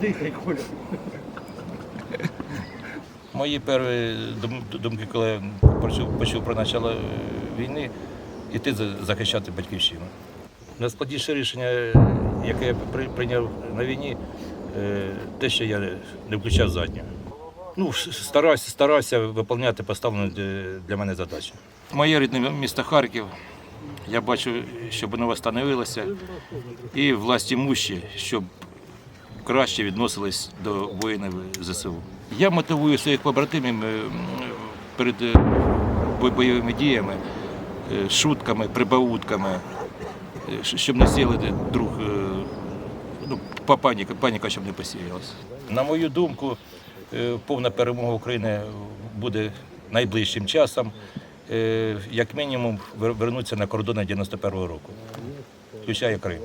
Дихай, Коля. Мої перші думки, коли я почув, про почало е, війни, іти захищати батьківщину. Найскладніше рішення, е, яке я прийняв на війні, е, те, що я не включав задню. Ну, старався, старався виконувати поставлені для- для мене задачі. Моє рідне місто Харків. Я бачу, щоб воно встановилося, і власті мущі, щоб краще відносились до воїнів ЗСУ. Я мотивую своїх побратимів е, перед е, бойовими діями, е, шутками, прибаутками, щоб не сіли друг, ну, па- паніка, паніка, щоб не посіялася. На мою думку, повна перемога України буде найближчим часом. Е, Як мінімум вернуться на кордони 91-го року, включає Крим.